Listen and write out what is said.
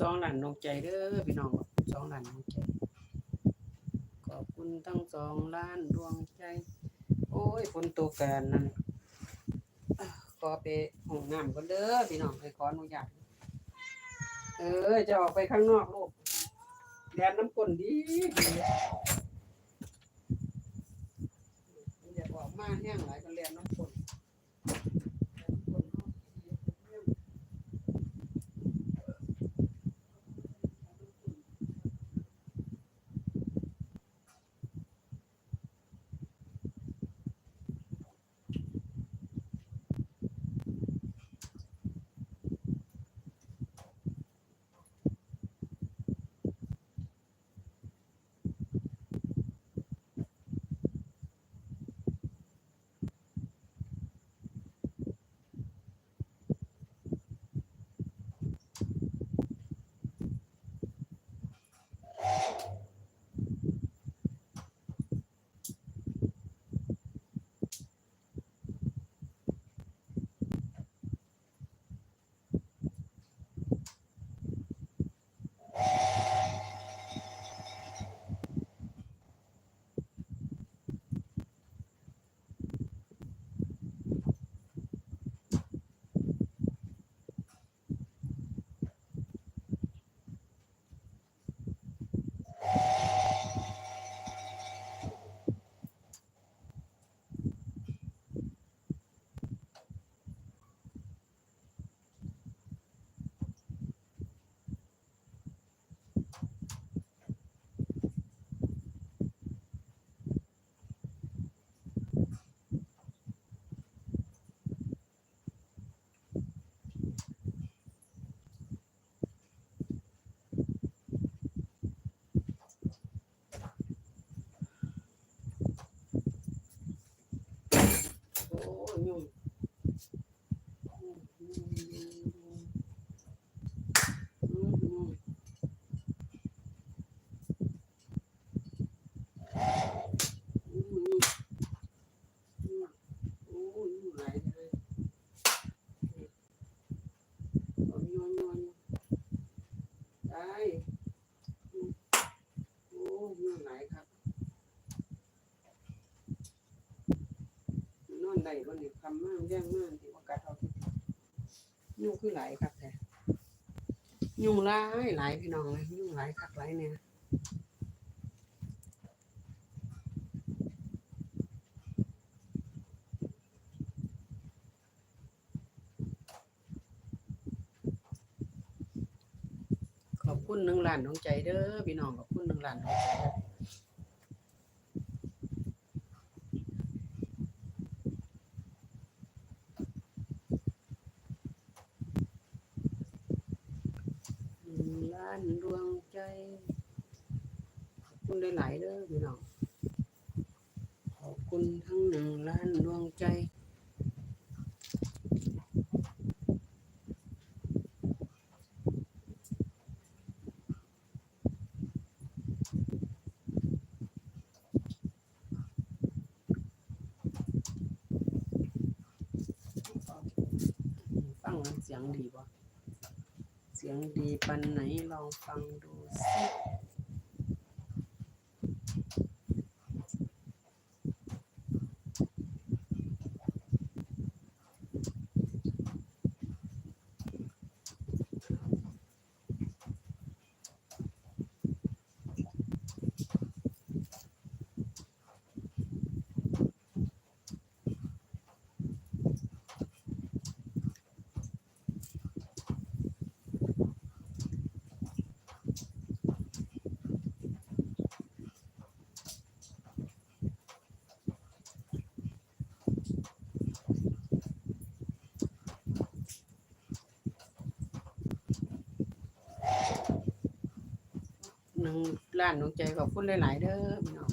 สองล้านน้องใจเด้อพี่น้องสองล้านน้องใจ ขอบคุณทั้งสองล้านดวงใจ โอ้ยฝนตกกันนั่นขอไปห้องน้ำก่อนเด้อพี่น้องไปขออนุญาตเออจะออกไปข้างนอกลูกแดนน้ำก้นดีอย่าบอกมาแห้งหลายก็แลนน้ำก้น ได้บ่นี่คำมากแย่งมากที่ว่ากัดเอาที่ยุ่งคือหลายครับแต่ยุ่งหลายหลายพี่น้องเลยยุ่งหลายคักหลายเนี่ยขอบคุณหนึ่งล้านดวงใจเด้อพี่น้องขอบคุณหนึ่งล้านดวงใจเด้อ ห นึ่งล้านดวงใจขอบคุณหลายๆ เสียงดีปันไหนลองฟังดูสิ น้องล้านน้องใจขอบคุณหลาย ๆ เด้อพี่น้อง